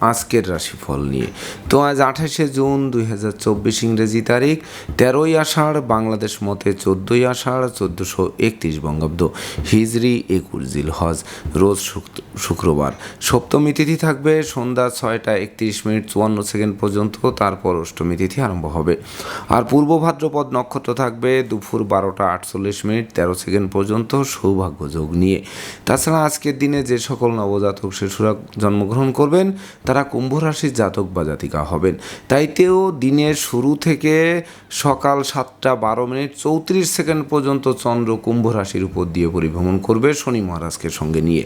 আজকের রাশিফল নিয়ে। তো আজ আঠাশে জুন দুই হাজার চব্বিশ ইংরেজি তারিখ, তেরোই আষাঢ়, বাংলাদেশ মতে চোদ্দোই আষাঢ়, চোদ্দোশো একত্রিশ বঙ্গাব্দ। হিজরি একুশ জিল হজ, রোজ শুক- শুক্রবার। সপ্তমী তিথি থাকবে, সন্ধ্যা ছয়টা একত্রিশ মিনিট চুয়ান্ন সেকেন্ড পর্যন্ত, তারপর অষ্টমী তিথি আরম্ভ হবে। আর পূর্ব ভাদ্রপদ নক্ষত্র থাকবে, দুপুর বারোটা আটচল্লিশ মিনিট তেরো সেকেন্ড পর্যন্ত সৌভাগ্য যোগ নিয়ে। তাছাড়া আজকের দিনে যে সকল নবজাতক শিশুরা জন্মগ্রহণ করবেন তারা কুম্ভ রাশির জাতক বা জাতিকা হবেন। তাইতেও দিনের শুরু থেকে সকাল সাতটা বারো মিনিট চৌত্রিশ সেকেন্ড পর্যন্ত চন্দ্র কুম্ভ রাশির উপর দিয়ে পরিভ্রমণ করবে শনি মহারাজকে সঙ্গে নিয়ে।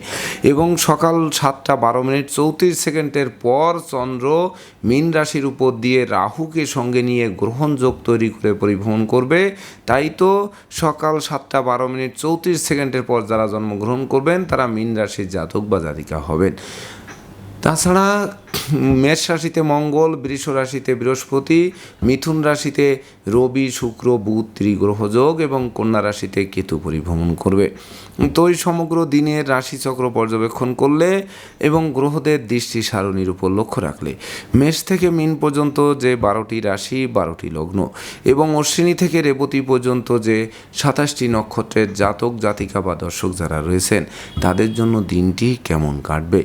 এবং সকাল সাতটা বারো মিনিট চৌত্রিশ সেকেন্ডের পর চন্দ্র মীন রাশির উপর দিয়ে রাহুকে সঙ্গে নিয়ে গ্রহণযোগ তৈরি করে পরিভ্রমণ করবে। তাই তো সকাল সাতটা বারো মিনিট চৌত্রিশ সেকেন্ডের পর যারা জন্মগ্রহণ করবেন, তারা মীন রাশির জাতক বা জাতিকা হবেন। তাছাড়া মেষ রাশিতে মঙ্গল, বৃষ রাশিতে বৃহস্পতি, মিথুন রাশিতে রবি, শুক্র, বুধ ত্রিগ্রহযোগ এবং কন্যা রাশিতে কেতু পরিভ্রমণ করবে। তো এই সমগ্র দিনের রাশিচক্র পর্যবেক্ষণ করলে এবং গ্রহদের দৃষ্টি সারণীর উপর লক্ষ্য রাখলে মেষ থেকে মিন পর্যন্ত যে বারোটি রাশি, বারোটি লগ্ন এবং অশ্বিনী থেকে রেবতী পর্যন্ত যে সাতাশটি নক্ষত্রের জাতক, জাতিকা বা দর্শক যারা রয়েছেন, তাদের জন্য দিনটি কেমন কাটবে?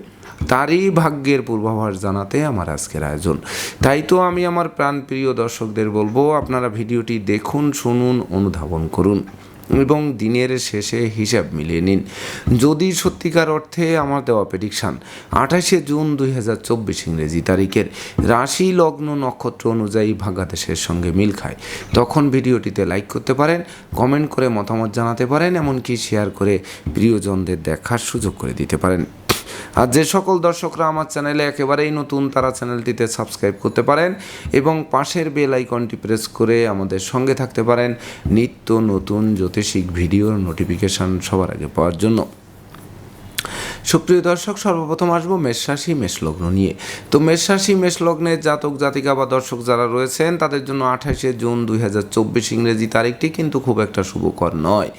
তারই ভাগ্যের পূর্বাভাস জানাতে আমার আজকের আয়োজন। তাই তো আমি আমার প্রাণপ্রিয় দর্শকদের বলব, আপনারা ভিডিওটি দেখুন, শুনুন, অনুধাবন করুন এবং দিনের শেষে হিসাব মিলিয়ে নিন। যদি সত্যিকার অর্থে আমার দেওয়া প্রেডিকশান আঠাশে জুন দুই হাজার চব্বিশ ইংরেজি তারিখের রাশি লগ্ন নক্ষত্র অনুযায়ী ভাগাদেশের সঙ্গে মিল খায়, তখন ভিডিওটিতে লাইক করতে পারেন কমেন্ট করে মতামত জানাতে পারেন, এমনকি শেয়ার করে প্রিয়জনদের দেখার সুযোগ করে দিতে পারেন। আর যে সকল দর্শকরা আমার চ্যানেলে একেবারেই নতুন, তারা চ্যানেলটিতে সাবস্ক্রাইব করতে পারেন এবং পাশের বেল আইকনটি প্রেস করে আমাদের সঙ্গে থাকতে পারেন নিত্য নতুন জ্যোতিষিক ভিডিওর নোটিফিকেশান সবার আগে পাওয়ার জন্য। সুপ্রিয় দর্শক, সর্বপ্রথম আসব মেষরাশি মেষলগ্ন নিয়ে। তো মেষরাশি মেষলগ্নের জাতক, জাতিকা বা দর্শক যারা রয়েছেন, তাদের জন্য আঠাশে জুন দুই হাজার চব্বিশ ইংরেজি তারিখটি কিন্তু খুব একটা শুভকর নয়।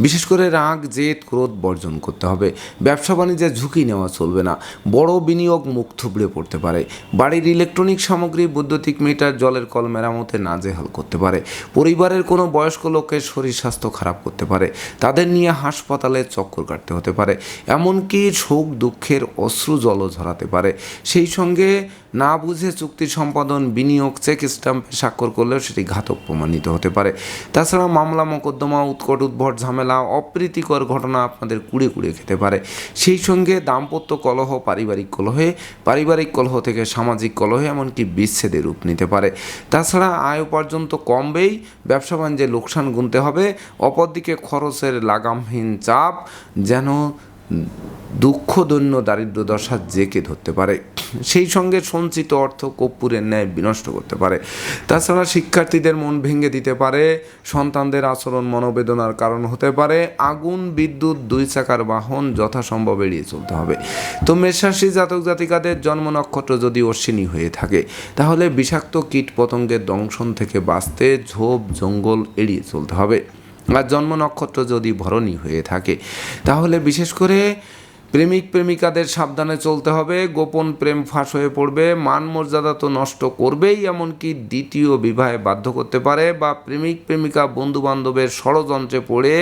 বিশেষ করে রাগ, জেদ, ক্রোধ বর্জন করতে হবে। ব্যবসা বাণিজ্যে ঝুঁকি নেওয়া চলবে না। বড় বিনিয়োগ মুখ থুবড়ে পড়তে পারে। বাড়ির ইলেকট্রনিক সামগ্রী, বৈদ্যুতিক মিটার, জলের কল মেরামতে নাজেহাল করতে পারে। পরিবারের কোনো বয়স্ক লোকের শরীর স্বাস্থ্য খারাপ করতে পারে। তাদের নিয়ে হাসপাতালে চক্কর কাটতে হতে পারে। এমনকি শোক দুঃখের অশ্রু জল ঝরাতে পারে। সেই সঙ্গে না বুঝে চুক্তি সম্পাদন, বিনিয়োগ, চেক স্ট্যাম্পে স্বাক্ষর করলেও সেটি ঘাতক প্রমাণিত হতে পারে। তাছাড়া মামলা মোকদ্দমা, উৎকট উদ্ভট ঝামেলা, অপ্রীতিকর ঘটনা আপনাদের কুড়ে কুড়ে খেতে পারে। সেই সঙ্গে দাম্পত্য কলহ, পারিবারিক কলহে, পারিবারিক কলহ থেকে সামাজিক কলহে এমনকি বিচ্ছেদের রূপ নিতে পারে। তাছাড়া আয় উপার্জন তো কমবেই, ব্যবসা বাণিজ্যে লোকসান গুনতে হবে, অপরদিকে খরচের লাগামহীন চাপ যেন দুঃখ দৈন্য দারিদ্র দশা জেকে ধরতে পারে। সেই সঙ্গে সঞ্চিত অর্থ কর্পূরের ন্যায় বিনষ্ট করতে পারে। তাছাড়া শিক্ষার্থীদের মন ভেঙে দিতে পারে, সন্তানদের আচরণ মনোবেদনার কারণ হতে পারে, আগুন, বিদ্যুৎ, দুই চাকার বাহন যথাসম্ভব এড়িয়ে চলতে হবে। তো মেষরাশি জাতক জাতিকাদের জন্ম নক্ষত্র যদি অশ্বিনী হয়ে থাকে, তাহলে বিষাক্ত কীট পতঙ্গের দংশন থেকে বাঁচতে ঝোপ, জঙ্গল এড়িয়ে চলতে হবে। আর জন্ম নক্ষত্র যদি ভরণী হয়ে থাকে, তাহলে বিশেষ করে প্রেমিক প্রেমিকাদের সাবধানে চলতে হবে। গোপন প্রেম ফাঁস হয়ে পড়বে, মান মর্যাদা তো নষ্ট করবেই, এমনকি দ্বিতীয় বিবাহে বাধ্য করতে পারে বা প্রেমিক প্রেমিকা বন্ধু বান্ধবের ষড়যন্ত্রে পড়ে,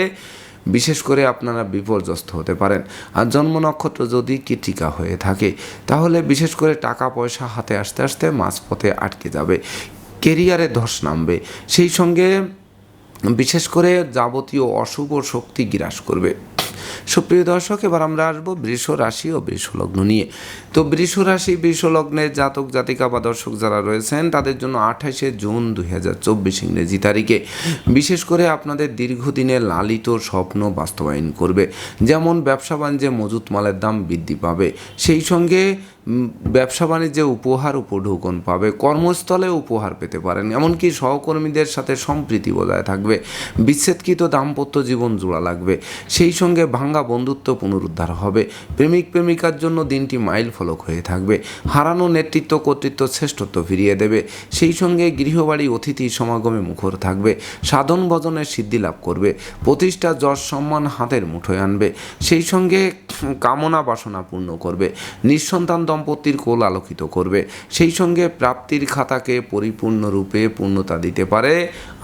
বিশেষ করে আপনারা বিপর্যস্ত হতে পারেন। আর জন্ম নক্ষত্র যদি কীটিকা হয়ে থাকে, তাহলে বিশেষ করে টাকা পয়সা হাতে আসতে আসতে মাঝপথে আটকে যাবে, কেরিয়ারে ধস নামবে। সেই সঙ্গে বিশেষ করে যাবতীয় অশুভ শক্তি গ্রাস করবে। সুপ্রিয় দর্শক, এবার আমরা আসব বৃষ রাশি ও বৃষ লগ্ন নিয়ে। তো বৃষ রাশি, বৃষ লগ্নের জাতক, জাতিকা বা দর্শক যারা রয়েছেন, তাদের জন্য আঠাশে জুন দুই হাজার চব্বিশ ইংরেজি তারিখে বিশেষ করে আপনাদের দীর্ঘদিনের লালিত স্বপ্ন বাস্তবায়ন করবে। যেমন ব্যবসা বাণিজ্যে মজুত মালের দাম বৃদ্ধি পাবে। সেই সঙ্গে ব্যবসা বাণিজ্যে উপহার উপঢৌকন পাবে, কর্মস্থলে উপহার পেতে পারেন, এমনকি সহকর্মীদের সাথে সম্প্রীতি বজায় থাকবে, বিচ্ছেদকৃত দাম্পত্য জীবন জোড়া লাগবে, সেই সঙ্গে ভাঙ্গা বন্ধুত্ব পুনরুদ্ধার হবে, প্রেমিক প্রেমিকার জন্য দিনটি মাইল ফলক হয়ে থাকবে, হারানো নেতৃত্ব কর্তৃত্ব শ্রেষ্ঠত্ব ফিরিয়ে দেবে, সেই সঙ্গে গৃহবাড়ি অতিথি সমাগমে মুখর থাকবে, সাধন ভজনের সিদ্ধি লাভ করবে, প্রতিষ্ঠা যশ সম্মান হাতের মুঠোয় আনবে, সেই সঙ্গে কামনা বাসনা পূর্ণ করবে, নিঃসন্তান দম্পতির কোল আলোকিত করবে। সেই সঙ্গে প্রাপ্তির খাতাকে পরিপূর্ণরূপে পূর্ণতা দিতে পারে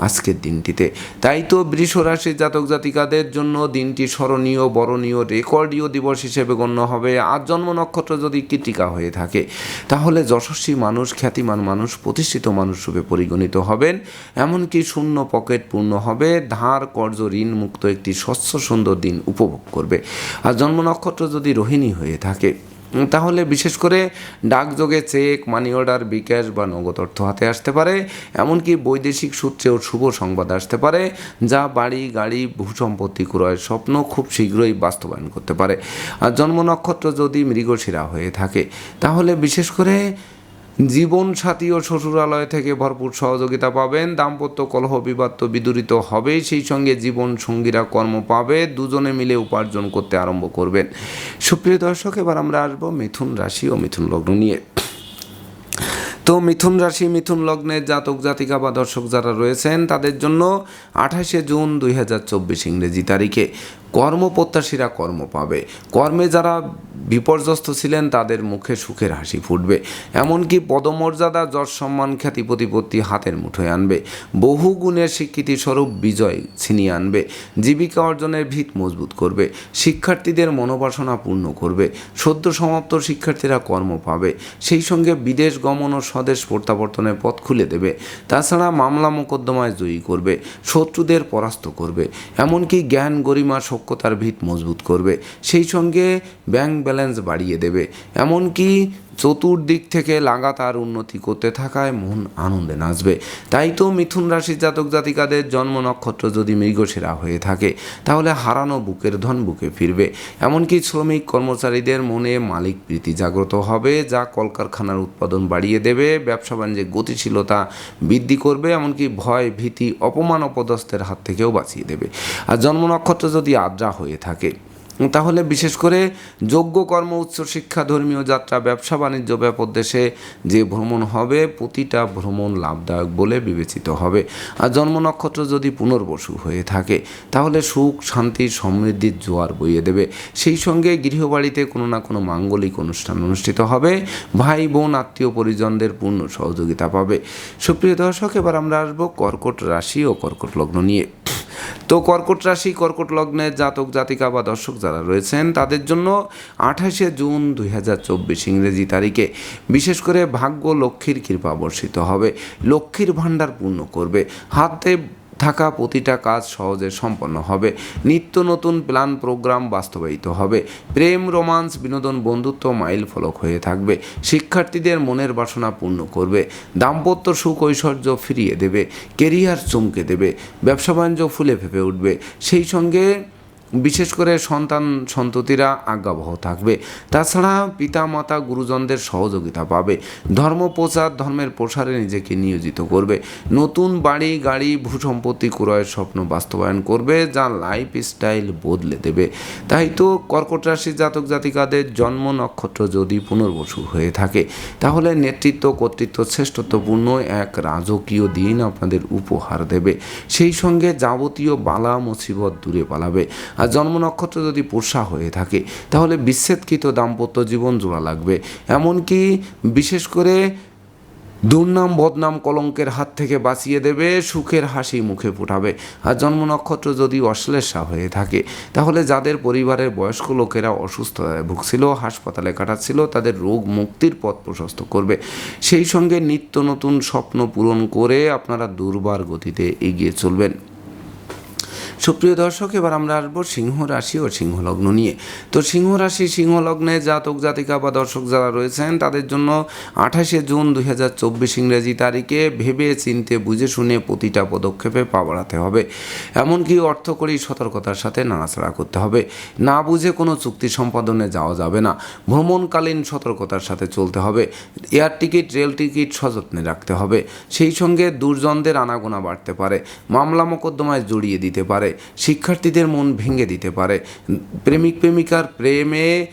আজকের দিনটিতে। তাই তো বৃষ রাশির জাতক জাতিকাদের জন্য দিনটি স্মরণীয়, বরণীয়, রেকর্ডীয় দিবস হিসেবে গণ্য হবে। আর জন্ম নক্ষত্র যদি কৃতিকা হয়ে থাকে, তাহলে যশস্বী মানুষ, খ্যাতিমান মানুষ, প্রতিষ্ঠিত মানুষ রূপে পরিগণিত হবেন। এমনকি শূন্য পকেট পূর্ণ হবে। ধার কর্য ঋণ মুক্ত একটি স্বচ্ছ সুন্দর দিন উপভোগ করবে। আর জন্ম নক্ষত্র যদি রোহিণী হয়ে থাকে তাহলে বিশেষ করে ডাকযোগে চেক মানি অর্ডার বিকাশ বা নগদ অর্থ হাতে আসতে পারে, এমনকি বৈদেশিক সূত্রেও শুভ সংবাদ আসতে পারে, যা বাড়ি, গাড়ি, ভূসম্পত্তি ক্রয়ের স্বপ্ন খুব শীঘ্রই বাস্তবায়ন করতে পারে। আর জন্ম নক্ষত্র যদি মৃগশিরা হয়ে থাকে, তাহলে বিশেষ করে জীবন সাথী ও শ্বশুরালয় থেকে ভরপুর সহযোগিতা পাবেন। দাম্পত্য কলহ বিবাদ তো বিদূরিত হবেই, সেই সঙ্গে জীবন সঙ্গীরা কর্ম পাবে, দুজনে মিলে উপার্জন করতে আরম্ভ করবেন। সুপ্রিয় দর্শক, এবার আমরা আসব মিথুন রাশি ও মিথুন লগ্ন নিয়ে। তো মিথুন রাশি, মিথুন লগ্নের জাতক জাতিকা বা দর্শক যারা রয়েছেন, তাদের জন্য আঠাশে জুন দুই হাজার চব্বিশ ইংরেজি তারিখে। কর্মপ্রত্যাশীরা কর্ম পাবে। কর্মে যারা বিপর্যস্ত ছিলেন, তাদের মুখে সুখের হাসি ফুটবে। এমনকি পদমর্যাদা, যশ সম্মান খ্যাতি প্রতিপত্তি হাতের মুঠোয় আনবে। বহু গুণের স্বীকৃতি স্বরূপ বিজয় ছিনিয়ে আনবে। জীবিকা অর্জনের ভিত মজবুত করবে। শিক্ষার্থীদের মনোবাসনা পূর্ণ করবে। সদ্য সমাপ্ত শিক্ষার্থীরা কর্ম পাবে। সেই সঙ্গে বিদেশ গমন ও স্বদেশ প্রত্যাবর্তনের পথ খুলে দেবে। তাছাড়া মামলা মোকদ্দমায় জয়ী করবে। শত্রুদের পরাস্ত করবে। এমনকি জ্ঞান গরিমা সক্ষতার ভিত মজবুত করবে। সেই সঙ্গে ব্যাংক ব্যালেন্স বাড়িয়ে দেবে। এমনকি চতুর্দিক থেকে লাগাতার উন্নতি করতে থাকায় মন আনন্দে নাচবে। তাই তো মিথুন রাশির জাতক জাতিকাদের জন্ম নক্ষত্র যদি মৃগশিরা হয়ে থাকে, তাহলে হারানো বুকের ধন বুকে ফিরবে। এমনকি শ্রমিক কর্মচারীদের মনে মালিক প্রীতি জাগ্রত হবে, যা কলকারখানার উৎপাদন বাড়িয়ে দেবে, ব্যবসা বাণিজ্যে গতিশীলতা বৃদ্ধি করবে, এমনকি ভয়, ভীতি, অপমান অপদস্থের হাত থেকেও বাঁচিয়ে দেবে। আর জন্ম নক্ষত্র যদি আদ্রা হয়ে থাকে তাহলে বিশেষ করে যোগ্য কর্ম উচ্চ শিক্ষা ধর্মীয় যাত্রা, ব্যবসা বাণিজ্য ব্যাপক দেশে যে ভ্রমণ হবে, প্রতিটা ভ্রমণ লাভদায়ক বলে বিবেচিত হবে। আর জন্ম নক্ষত্র যদি পুনর্বসু হয়ে থাকে, তাহলে সুখ, শান্তি সমৃদ্ধির জোয়ার বইয়ে দেবে। সেই সঙ্গে গৃহবাড়িতে কোনো না কোনো মাঙ্গলিক অনুষ্ঠান অনুষ্ঠিত হবে। ভাই, বোন, আত্মীয় পরিজনদের পূর্ণ সহযোগিতা পাবে। সুপ্রিয় দর্শক, এবার আমরা আসব কর্কট রাশি ও কর্কট লগ্ন নিয়ে। তো কর্কট রাশি, কর্কট লগ্নের জাতক, জাতিকা বা দর্শক যারা রয়েছেন, তাদের জন্য আঠাশে জুন দুই হাজার চব্বিশ ইংরেজি তারিখে বিশেষ করে ভাগ্য লক্ষ্মীর কৃপা বর্ষিত হবে। লক্ষ্মীর ভাণ্ডার পূর্ণ করবে। হাতে থাকা প্রতিটা কাজ সহজে সম্পন্ন হবে। নিত্য নতুন প্ল্যান প্রোগ্রাম বাস্তবায়িত হবে। প্রেম, রোমান্স, বিনোদন, বন্ধুত্ব মাইল ফলক হয়ে থাকবে। শিক্ষার্থীদের মনের বাসনা পূর্ণ করবে। দাম্পত্য সুখ ঐশ্বর্য ফিরিয়ে দেবে। কেরিয়ার চমকে দেবে। ব্যবসা বাণিজ্য ফুলে ভেবে উঠবে। সেই সঙ্গে বিশেষ করে সন্তান সন্ততিরা আজ্ঞাবহ থাকবে। তাছাড়া পিতা মাতা গুরুজনদের সহযোগিতা পাবে। ধর্ম প্রচার ধর্মের প্রসারে নিজেকে নিয়োজিত করবে। নতুন বাড়ি, গাড়ি, ভূসম্পত্তি ক্রয়ের স্বপ্ন বাস্তবায়ন করবে, যা লাইফ স্টাইল বদলে দেবে। তাই তো কর্কট রাশির জাতক জাতিকাদের জন্ম নক্ষত্র যদি পুনর্বসু হয়ে থাকে, তাহলে নেতৃত্ব, কর্তৃত্ব শ্রেষ্ঠত্বপূর্ণ এক রাজকীয় দিন আপনাদের উপহার দেবে। সেই সঙ্গে যাবতীয় বালা মুসিবত দূরে পালাবে। আর জন্ম নক্ষত্র যদি পোষা হয়ে থাকে, তাহলে বিচ্ছেদকৃত দাম্পত্য জীবন জোড়া লাগবে। এমনকি বিশেষ করে দুর্নাম বদনাম কলঙ্কের হাত থেকে বাঁচিয়ে দেবে, সুখের হাসি মুখে ফোটাবে। আর জন্ম নক্ষত্র যদি অশ্লেষা হয়ে থাকে, তাহলে যাদের পরিবারের বয়স্ক লোকেরা অসুস্থতায় ভুগছিল, হাসপাতালে কাটাচ্ছিল, তাদের রোগ মুক্তির পথ প্রশস্ত করবে। সেই সঙ্গে নিত্য নতুন স্বপ্ন পূরণ করে আপনারা দুর্বার গতিতে এগিয়ে চলবেন। সুপ্রিয় দর্শক, এবার আমরা আসব সিংহ রাশি ও সিংহ লগ্ন নিয়ে। তো সিংহ রাশি, সিংহ লগ্নে জাতক, জাতিকা বা দর্শক যারা রয়েছেন, তাদের জন্য আঠাশে জুন দুই হাজার চব্বিশ ইংরেজি তারিখে ভেবে চিনতে বুঝে শুনে প্রতিটা পদক্ষেপে পা বাড়াতে হবে। এমনকি অর্থকরী সতর্কতার সাথে নাড়াচাড়া করতে হবে। না বুঝে কোনো চুক্তি সম্পাদনে যাওয়া যাবে না। ভ্রমণকালীন সতর্কতার সাথে চলতে হবে। এয়ার টিকিট, রেল টিকিট সযত্নে রাখতে হবে। সেই সঙ্গে দুর্জনদের আনাগোনা বাড়তে পারে। মামলা মোকদ্দমায় জড়িয়ে দিতে পারে। শিক্ষার্থীদের মন ভেঙে দিতে পারে। প্রেমিক প্রেমিকার প্রেমে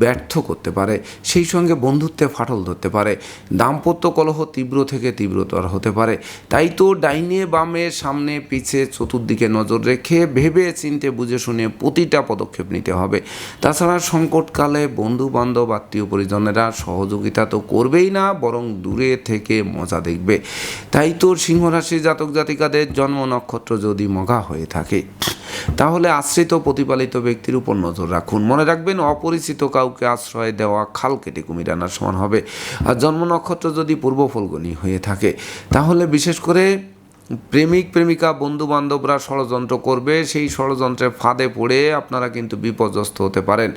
ব্যর্থ করতে পারে, সেই সঙ্গে বন্ধুত্বে ফাটল ধরতে পারে, দাম্পত্য কলহ তীব্র থেকে তীব্রতর হতে পারে। তাই তো ডাইনে বামে, সামনে, পিছে, চতুর্দিকে নজর রেখে ভেবে চিনতে বুঝে শুনে প্রতিটা পদক্ষেপ নিতে হবে। তাছাড়া সংকটকালে বন্ধু বান্ধব আত্মীয় পরিজনেরা সহযোগিতা তো করবেই না, বরং দূরে থেকে মজা দেখবে। তাই তো সিংহরাশি জাতক জাতিকাদের জন্ম নক্ষত্র যদি মগা হয়ে থাকে, তাহলে আশ্রিত প্রতিপালিত ব্যক্তির উপর নজর রাখুন। মনে রাখবেন, অপরিচিত কাউকে আশ্রয় দেওয়া খাল কেটে কুমির আনার সমান হবে। আর জন্ম নক্ষত্র যদি পূর্ব ফলগুনি হয়ে থাকে, তাহলে বিশেষ করে প্রেমিক, প্রেমিকা বন্ধু বান্ধবরা ষড়যন্ত্র করবে, সেই ষড়যন্ত্রের ফাঁদে পড়ে আপনারা কিন্তু বিপর্যস্ত হতে পারেন।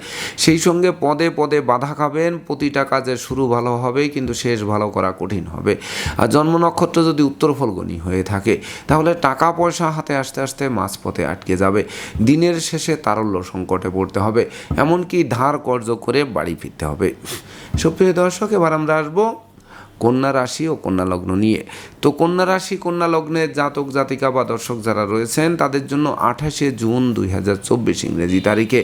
সেই সঙ্গে পদে পদে বাধা খাবেন, প্রতিটা কাজের শুরু ভালো হবে, কিন্তু শেষ ভালো করা কঠিন হবে। আর জন্ম নক্ষত্র যদি উত্তর ফলগনি হয়ে থাকে, তাহলে টাকা পয়সা হাতে আসতে আসতে মাঝপথে আটকে যাবে। দিনের শেষে তারল্য সংকটে পড়তে হবে, এমনকি ধার কর্য করে বাড়ি ফিরতে হবে। সুপ্রিয় দর্শক, এবার আমরা আসব কন্যা রাশি ও কন্যা লগ্ন নিয়ে। তো কন্যা রাশি, কন্যা লগ্নের জাতক, জাতিকা বা দর্শক যারা রয়েছেন, তাদের জন্য আঠাশে জুন দুই হাজার চব্বিশ ইংরেজি তারিখে।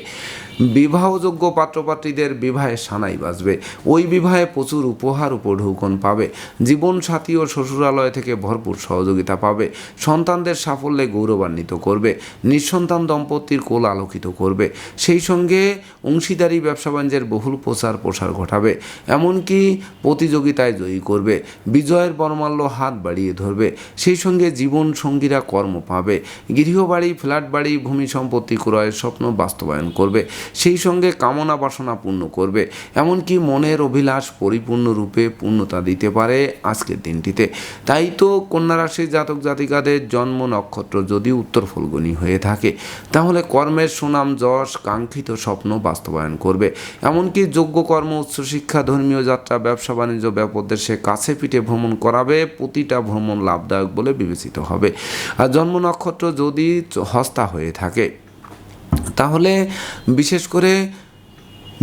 বিবাহযোগ্য পাত্রপাত্রীদের বিবাহে সানাই বাজবে। ওই বিবাহে প্রচুর উপহার উপঢৌকন পাবে। জীবনসাথী ও শ্বশুরালয় থেকে ভরপুর সহযোগিতা পাবে। সন্তানদের সাফল্যে গৌরবান্বিত করবে। নিঃসন্তান দম্পতির কোল আলোকিত করবে। সেই সঙ্গে অংশীদারি ব্যবসা বাণিজ্যের বহুল প্রচার প্রসার ঘটাবে। এমনকি প্রতিযোগিতায় জয়ী করবে। বিজয়ের বর্মাল্য হাত বাড়িয়ে ধরবে। সেই সঙ্গে জীবন সঙ্গীরা কর্ম পাবে। গৃহবাড়ি ফ্ল্যাট বাড়ি ভূমি সম্পত্তি ক্রয়ের স্বপ্ন বাস্তবায়ন করবে। সেই সঙ্গে কামনা বাসনা পূর্ণ করবে। এমনকি মনের অভিলাষ পরিপূর্ণরূপে পূর্ণতা দিতে পারে আজকের দিনটিতে। তাই তো কন্যা রাশির জাতক জাতিকাদের জন্ম নক্ষত্র যদি উত্তর ফলগুনি হয়ে থাকে, তাহলে কর্মের সুনাম, যশ, কাঙ্ক্ষিত স্বপ্ন বাস্তবায়ন করবে। এমনকি যোগ্য কর্ম উচ্চশিক্ষা ধর্মীয় যাত্রা, ব্যবসা, বাণিজ্য ব্যাপদেশে কাছে পিঠে ভ্রমণ করাবে, প্রতিটা ভ্রমণ লাভদায়ক বলে বিবেচিত হবে। আর জন্ম নক্ষত্র যদি হস্তা হয়ে থাকে তাহলে বিশেষ করে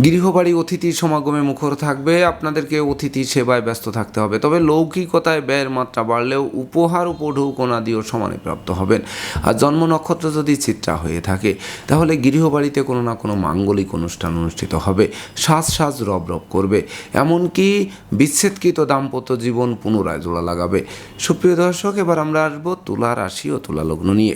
গৃহবাড়ি অতিথি সমাগমে মুখর থাকবে, আপনাদেরকে অতিথি সেবায় ব্যস্ত থাকতে হবে। তবে লৌকিকতায় ব্যয়ের মাত্রা বাড়লেও উপহার উপঢৌকনা দিয়েও সমানে প্রাপ্ত হবেন। আর জন্ম নক্ষত্র যদি চিত্রা হয়ে থাকে, তাহলে গৃহবাড়িতে কোনো না কোনো মাঙ্গলিক অনুষ্ঠান অনুষ্ঠিত হবে। সাজ সাজ রব রব করবে। এমনকি বিচ্ছেদকৃত দাম্পত্য জীবন পুনরায় জোড়া লাগাবে। সুপ্রিয় দর্শক, এবার আমরা আসব তুলা রাশি ও তুলা লগ্ন নিয়ে।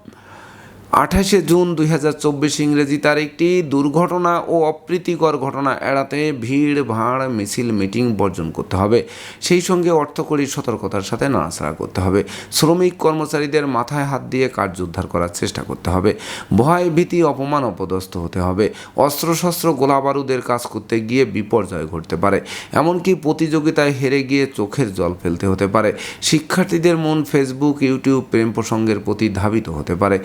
আঠাশে জুন দুই হাজার চব্বিশ ইংরেজি তারিখটি দুর্ঘটনা ও অপ্রীতিকর ঘটনা এড়াতে ভিড়, ভাড়, মিছিল, মিটিং বর্জন করতে হবে। সেই সঙ্গে অর্থকরী সতর্কতার সাথে নাড়াচাড়া করতে হবে। শ্রমিক কর্মচারীদের মাথায় হাত দিয়ে কার্য উদ্ধার করার চেষ্টা করতে হবে। ভয়, ভীতি, অপমান অপদস্থ হতে হবে। অস্ত্রশস্ত্র, গোলাবারুদের কাজ করতে গিয়ে বিপর্যয় ঘটতে পারে। এমনকি প্রতিযোগিতায় হেরে গিয়ে চোখের জল ফেলতে হতে পারে। শিক্ষার্থীদের মন ফেসবুক ইউটিউব প্রেম প্রসঙ্গের প্রতি ধাবিত হতে পারে।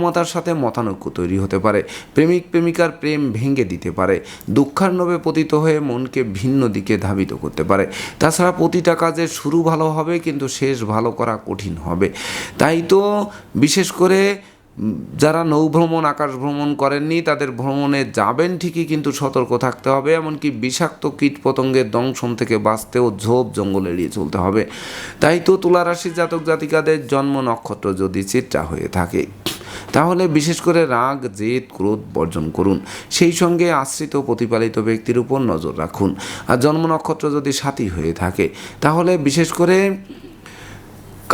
পিতামাতার সাথে মতানৈক্য তৈরি হতে পারে, প্রেমিক প্রেমিকার প্রেম ভেঙে দিতে পারে দুঃখার্ণবে পতিত হয়ে মনকে ভিন্ন দিকে ধাবিত করতে পারে। তাছাড়া প্রতিটা কাজের শুরু ভালো হবে কিন্তু শেষ ভালো করা কঠিন হবে। তাই তো বিশেষ করে যারা নৌভ্রমণ আকাশ ভ্রমণ করেননি তাদের ভ্রমণে যাবেন ঠিকই কিন্তু সতর্ক থাকতে হবে, এমনকি বিষাক্ত কীট পতঙ্গের দংশন থেকে বাঁচতেও ঝোপ জঙ্গল এড়িয়ে চলতে হবে। তাই তো তুলা রাশির জাতক জাতিকাদের জন্ম নক্ষত্র যদি চিত্রা হয়ে থাকে। তাহলে বিশেষ করে রাগ, জেদ, ক্রোধ বর্জন করুন। সেই সঙ্গে আশ্রিত প্রতিপালিত ব্যক্তির উপর নজর রাখুন। আর জন্ম নক্ষত্র যদি সাথী হয়ে থাকে, তাহলে বিশেষ করে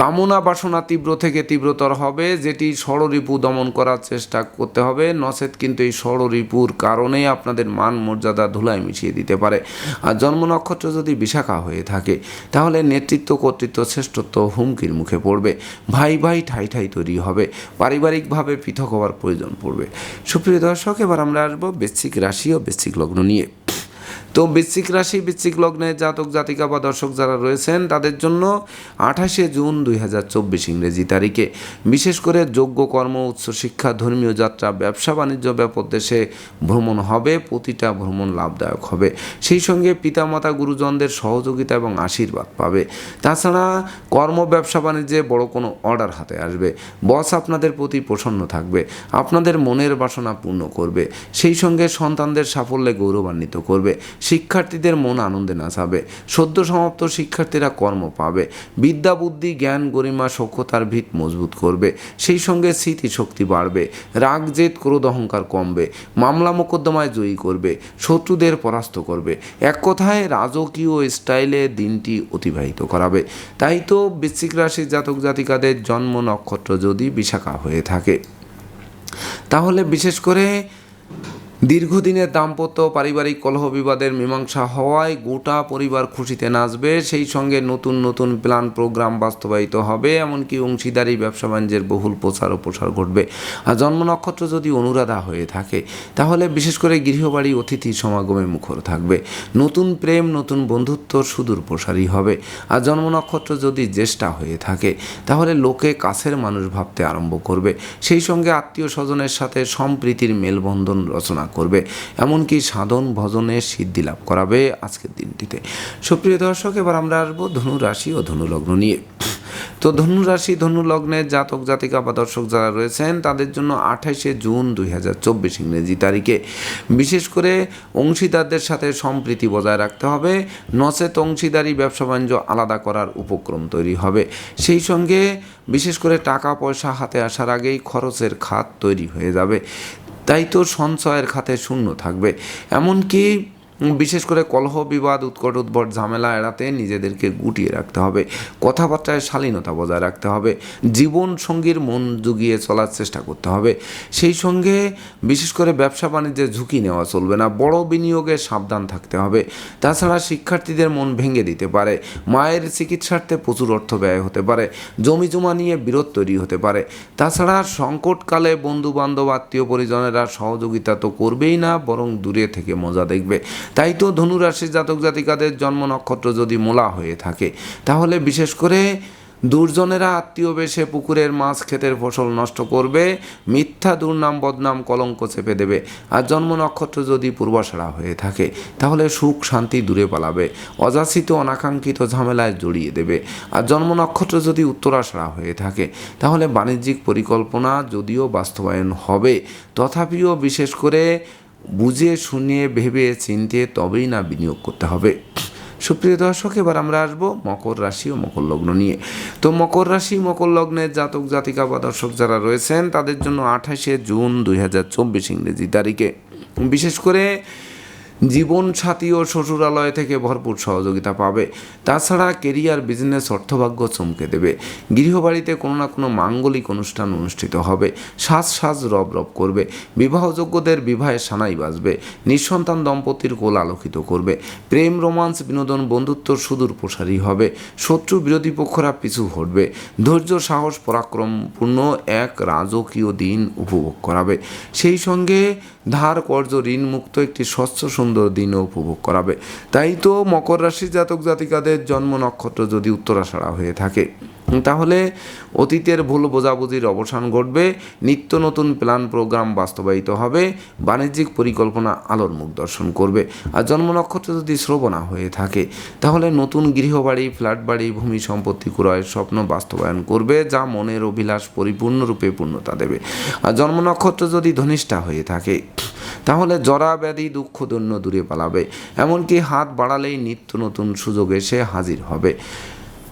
কামনা বাসনা তীব্র থেকে তীব্রতর হবে, যেটি ষড়রিপু দমন করার চেষ্টা করতে হবে। নচেত কিন্তু এই ষড়রিপুর কারণেই আপনাদের মান মর্যাদা ধুলায় মিশিয়ে দিতে পারে। আর জন্ম নক্ষত্র যদি বিশাখা হয়ে থাকে, তাহলে নেতৃত্ব কর্তৃত্ব শ্রেষ্ঠত্ব হুমকির মুখে পড়বে। ভাই ভাই ঠাই ঠাই তৈরি হবে। পারিবারিকভাবে পৃথক হওয়ার প্রয়োজন পড়বে। সুপ্রিয় দর্শক, এবার আমরা আসব বেসিক রাশি ও বেসিক লগ্ন নিয়ে। তো বৃশ্চিক রাশি, বৃশ্চিক লগ্নে জাতক, জাতিকা বা দর্শক যারা রয়েছেন, তাদের জন্য আঠাশে জুন দুই হাজার চব্বিশ ইংরেজি তারিখে। বিশেষ করে যোগ্য কর্ম উচ্চশিক্ষা ধর্মীয় যাত্রা, ব্যবসা, বাণিজ্য ব্যাপক দেশে ভ্রমণ হবে, প্রতিটা ভ্রমণ লাভদায়ক হবে। সেই সঙ্গে পিতামাতা, গুরুজনদের সহযোগিতা এবং আশীর্বাদ পাবে। তাছাড়া কর্ম, ব্যবসা, বাণিজ্যে বড় কোনো অর্ডার হাতে আসবে। বস আপনাদের প্রতি প্রসন্ন থাকবে। আপনাদের মনের বাসনা পূর্ণ করবে। সেই সঙ্গে সন্তানদের সাফল্যে গৌরবান্বিত করবে। শিক্ষার্থীদের মন আনন্দে নাচাবে সদ্য সমাপ্ত শিক্ষার্থীরা কর্ম পাবে। বিদ্যা, বুদ্ধি, জ্ঞান, গরিমা সক্ষতার ভিত মজবুত করবে। সেই সঙ্গে স্মৃতিশক্তি বাড়বে। রাগ, জেদ, ক্রোধ, অহংকার কমবে। মামলা মোকদ্দমায় জয়ী করবে। শত্রুদের পরাস্ত করবে। এক কথায় রাজকীয় স্টাইলে দিনটি অতিবাহিত করাবে। তাই তো বৃশ্চিক রাশির জাতক জাতিকাদের জন্ম নক্ষত্র যদি বিশাখা হয়ে থাকে। তাহলে বিশেষ করে দীর্ঘদিনের দাম্পত্য পারিবারিক কলহ বিবাদের মীমাংসা হওয়ায় গোটা পরিবার খুশিতে নাচবে। সেই সঙ্গে নতুন নতুন প্ল্যান প্রোগ্রাম বাস্তবায়িত হবে, এমনকি অংশীদারি, ব্যবসা বাণিজ্যের বহুল প্রচার ও প্রসার ঘটবে। আর জন্ম নক্ষত্র যদি অনুরাধা হয়ে থাকে, তাহলে বিশেষ করে গৃহবাড়ি, অতিথি সমাগমে মুখর থাকবে। নতুন প্রেম, নতুন বন্ধুত্ব সুদূর প্রসারী হবে। আর জন্ম নক্ষত্র যদি জ্যেষ্ঠা হয়ে থাকে, তাহলে লোকে কাছের মানুষ ভাবতে আরম্ভ করবে। সেই সঙ্গে আত্মীয় স্বজনের সাথে সম্প্রীতির মেলবন্ধন রচনা করবে, এমনকি সাধন ভজনের সিদ্ধি লাভ করাবে আজকের দিনটিতে। সুপ্রিয় দর্শক, এবার আমরা আসব ধনু রাশি ও ধনু লগ্ন নিয়ে। তো ধনু রাশি ধনু লগ্নের জাতক, জাতিকা বা দর্শক যারা রয়েছেন, তাদের জন্য আঠাইশে জুন দুই হাজার চব্বিশ ইংরেজি তারিখে। বিশেষ করে অংশীদারদের সাথে সম্প্রীতি বজায় রাখতে হবে, নচেত অংশীদারি, ব্যবসা বাণিজ্য আলাদা করার উপক্রম তৈরি হবে। সেই সঙ্গে বিশেষ করে টাকা পয়সা হাতে আসার আগেই খরচের খাত তৈরি হয়ে যাবে। তাই তো সঞ্চয়ের খাতে শূন্য থাকবে। এমনকি বিশেষ করে কলহ বিবাদ, উৎকট উদ্ভট ঝামেলা এড়াতে নিজেদেরকে গুটিয়ে রাখতে হবে। কথাবার্তায় শালীনতা বজায় রাখতে হবে। জীবন সঙ্গীর মন জুগিয়ে চলার চেষ্টা করতে হবে। সেই সঙ্গে বিশেষ করে ব্যবসা বাণিজ্যে ঝুঁকি নেওয়া চলবে না। বড় বিনিয়োগে সাবধান থাকতে হবে। তাছাড়া শিক্ষার্থীদের মন ভেঙে দিতে পারে। মায়ের চিকিৎসার্থে প্রচুর অর্থ ব্যয় হতে পারে। জমি জমা নিয়ে বিরোধ তৈরি হতে পারে। তাছাড়া সংকটকালে বন্ধু বান্ধব আত্মীয় পরিজনেরা সহযোগিতা তো করবেই না, বরং দূরে থেকে মজা দেখবে। তাই তো ধনুরাশির জাতক জাতিকাদের জন্ম নক্ষত্র যদি মোলা হয়ে থাকে, তাহলে বিশেষ করে দুর্জনেরা আত্মীয় বেশে পুকুরের মাছ, ক্ষেতের ফসল নষ্ট করবে, মিথ্যা দুর্নাম, বদনাম, কলঙ্ক চেপে দেবে। আর জন্ম নক্ষত্র যদি পূর্বাশারা হয়ে থাকে, তাহলে সুখ, শান্তি দূরে পালাবে, অযাচিত, অনাকাঙ্ক্ষিত ঝামেলায় জড়িয়ে দেবে। আর জন্ম নক্ষত্র যদি উত্তরাশারা হয়ে থাকে, তাহলে বাণিজ্যিক পরিকল্পনা যদিও বাস্তবায়ন হবে, তথাপিও বিশেষ করে বুঝে শুনিয়ে, ভেবে, চিনতে তবেই না বিনিয়োগ করতে হবে। সুপ্রিয় দর্শক, এবার আমরা আসব মকর রাশি ও মকর লগ্ন নিয়ে। তো মকর রাশি, মকর লগ্নের জাতক, জাতিকা বা দর্শক যারা রয়েছেন, তাদের জন্য আঠাশে জুন দুই হাজার চব্বিশ ইংরেজি তারিখে। বিশেষ করে জীবন সাথী ও শ্বশুরালয় থেকে ভরপুর সহযোগিতা পাবে। তাছাড়া কেরিয়ার, বিজনেস, অর্থভাগ্য চমকে দেবে। গৃহবাড়িতে কোনো না কোনো মাঙ্গলিক অনুষ্ঠান অনুষ্ঠিত হবে। সাজ সাজ রব রব করবে। বিবাহযোগ্যদের বিবাহে সানাই বাজবে। নিঃসন্তান দম্পতির কোল আলোকিত করবে। প্রেম, রোমান্স, বিনোদন, বন্ধুত্ব সুদূর প্রসারী হবে। শত্রু বিরোধী পক্ষরা পিছু হটবে। ধৈর্য, সাহস, পরাক্রমপূর্ণ এক রাজকীয় দিন উপভোগ করাবে। সেই সঙ্গে ধার কর্য ঋণ মুক্ত একটি স্বচ্ছ সুন্দর দিনও উপভোগ করাবে। তাই তো মকর রাশির জাতক জাতিকাদের জন্ম নক্ষত্র যদি উত্তরাষাড়া হয়ে থাকে। তাহলে অতীতের ভুল বোঝাবুঝির অবসান ঘটবে, নিত্য নতুন প্ল্যান প্রোগ্রাম বাস্তবায়িত হবে, বাণিজ্যিক পরিকল্পনা আলোর মুখ দর্শন করবে। আর জন্ম নক্ষত্র যদি শ্রবণা হয়ে থাকে, তাহলে নতুন গৃহবাড়ি ফ্ল্যাট বাড়ি, ভূমি সম্পত্তি ক্রয়ের স্বপ্ন বাস্তবায়ন করবে, যা মনের অভিলাষ পরিপূর্ণরূপে পূর্ণতা দেবে। আর জন্ম নক্ষত্র যদি ধনিষ্ঠা হয়ে থাকে, তাহলে জরা ব্যাধি, দুঃখ দূরে পালাবে। এমনকি হাত বাড়ালেই নিত্য নতুন সুযোগ এসে হাজির হবে।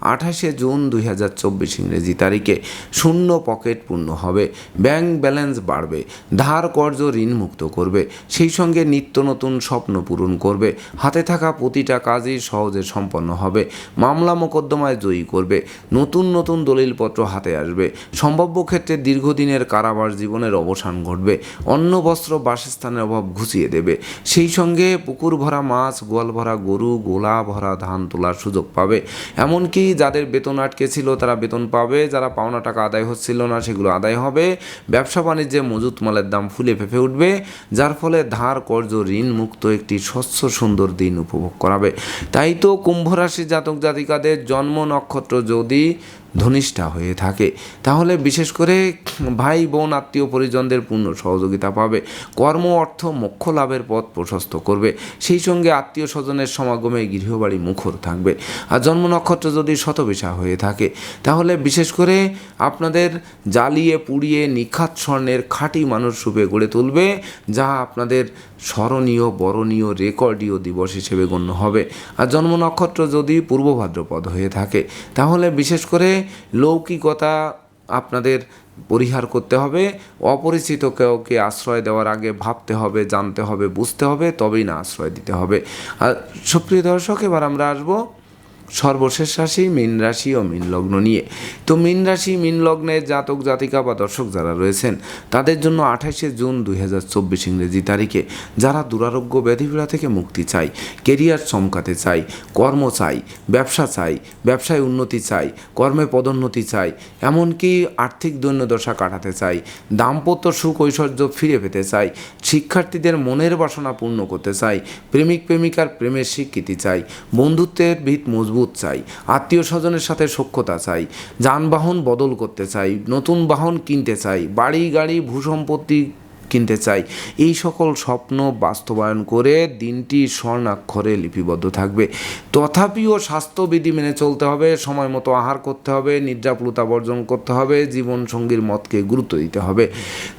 আঠাশে জুন দুই হাজার চব্বিশ ইংরেজি তারিখে। শূন্য পকেট পূর্ণ হবে। ব্যাংক ব্যালেন্স বাড়বে। ধার কর্য ঋণ মুক্ত করবে। সেই সঙ্গে নিত্য নতুন স্বপ্ন পূরণ করবে। হাতে থাকা প্রতিটা কাজই সহজে সম্পন্ন হবে। মামলা মোকদ্দমায় জয়ী করবে। নতুন নতুন দলিলপত্র হাতে আসবে। সম্ভাব্য ক্ষেত্রে দীর্ঘদিনের কারাবাস জীবনের অবসান ঘটবে। অন্ন, বস্ত্র, বাসস্থানের অভাব ঘুষিয়ে দেবে। সেই সঙ্গে পুকুর ভরা মাছ, গোয়াল ভরা গরু গোলা ভরা ধান তোলার সুযোগ পাবে। এমনকি এমনকি যাদের বেতন আটকে ছিল তারা বেতন পাবে, যারা পাওনা টাকা আদায় হচ্ছিল না সেগুলো আদায় হবে। ব্যবসা বাণিজ্যে মজুত মালের দাম ফুলে ফেঁপে উঠবে, যার ফলে ধার, কর্জ, ঋণ মুক্ত একটি স্বচ্ছ, সুন্দর দিন উপভোগ করাবে। তাই তো কুম্ভরাশি জাতক জাতিকাদের জন্ম নক্ষত্র যদি ধনিষ্ঠা হয়ে থাকে। তাহলে বিশেষ করে ভাই, বোন, আত্মীয় পরিজনদের পূর্ণ সহযোগিতা পাবে। কর্ম, অর্থ, মোক্ষ লাভের পথ প্রশস্ত করবে। সেই সঙ্গে আত্মীয় স্বজনের সমাগমে গৃহবাড়ি মুখর থাকবে। আর জন্ম নক্ষত্র যদি শতবিশা হয়ে থাকে, তাহলে বিশেষ করে আপনাদের জ্বালিয়ে পুড়িয়ে নিখাত স্বর্ণের খাঁটি মানুষ রূপে গড়ে তুলবে, যা আপনাদের স্মরণীয়, বরণীয়, রেকর্ডীয় দিবস হিসেবে গণ্য হবে। আর জন্ম নক্ষত্র যদি পূর্ব ভাদ্রপদ হয়ে থাকে, তাহলে বিশেষ করে লৌকিকতা আপনাদের পরিহার করতে হবে, অপরিচিত কাউকে আশ্রয় দেওয়ার আগে ভাবতে হবে, জানতে হবে, বুঝতে হবে, তবেই না আশ্রয় দিতে হবে। আর সুপ্রিয় দর্শক, এবার আমরা আসব সর্বশেষ রাশি মীন রাশি ও মীন লগ্ন নিয়ে। তো মীন রাশি, মীন লগ্নের জাতক, জাতিকা বা দর্শক যারা রয়েছেন, তাদের জন্য আঠাশে জুন দুই হাজার চব্বিশ ইংরেজি তারিখে যারা দুরারোগ্য ব্যাধিপীড়া থেকে মুক্তি চাই কেরিয়ার চমকাতে চাই কর্ম চাই ব্যবসা চাই ব্যবসায় উন্নতি চাই কর্মে পদোন্নতি চাই এমনকি আর্থিক দৈন্যদশা কাটাতে চাই দাম্পত্য সুখ ঐশ্বর্য ফিরে পেতে চাই শিক্ষার্থীদের মনের বাসনা পূর্ণ করতে চাই প্রেমিক প্রেমিকার প্রেমের স্বীকৃতি চাই বন্ধুত্বের ভিত মজবুত চাই, আত্মীয় স্বজনের সাথে সখ্যতা চাই, যানবাহন বদল করতে চাই, নতুন বাহন কিনতে চাই, বাড়ি, গাড়ি, ভূসম্পত্তি কিনতে চাই, এই সকল স্বপ্ন বাস্তবায়ন করে দিনটি স্বর্ণাক্ষরে লিপিবদ্ধ থাকবে। তথাপিও স্বাস্থ্যবিধি মেনে চলতে হবে, সময় মতো আহার করতে হবে, নিদ্রাপ্লুতা বর্জন করতে হবে, জীবনসঙ্গীর মতকে গুরুত্ব দিতে হবে।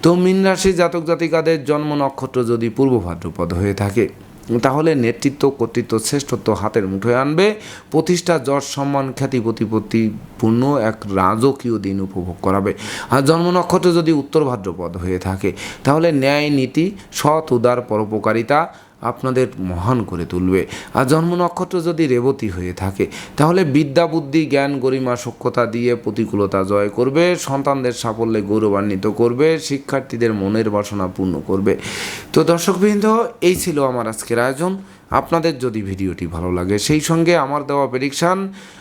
তো মীন রাশি জাতক জাতিকাদের জন্ম নক্ষত্র যদি পূর্ব ভাদ্রপদ হয়ে থাকে তাহলে নেতৃত্ব কর্তৃত্ব শ্রেষ্ঠত্ব হাতের মুঠোয় আনবে। প্রতিষ্ঠা যশ সম্মান খ্যাতি প্রতিপত্তিপূর্ণ এক রাজকীয় দিন উপভোগ করাবে। আর জন্ম নক্ষত্র যদি উত্তর ভাদ্রপদ হয়ে থাকে, তাহলে ন্যায় নীতি, সৎ উদার পরোপকারিতা আপনাদের মহান করে তুলবে। আর জন্ম নক্ষত্র যদি রেবতী হয়ে থাকে, তাহলে বিদ্যা, বুদ্ধি, জ্ঞান, গরিমা সক্ষতা দিয়ে প্রতিকূলতা জয় করবে, সন্তানদের সাফল্যে গৌরবান্বিত করবে, শিক্ষার্থীদের মনের বাসনা পূর্ণ করবে। তো দর্শকবৃন্দ, এই ছিল আমার আজকের আয়োজন। আপনাদের যদি ভিডিওটি ভালো লাগে, সেই সঙ্গে আমার দেওয়া প্রেডিকশান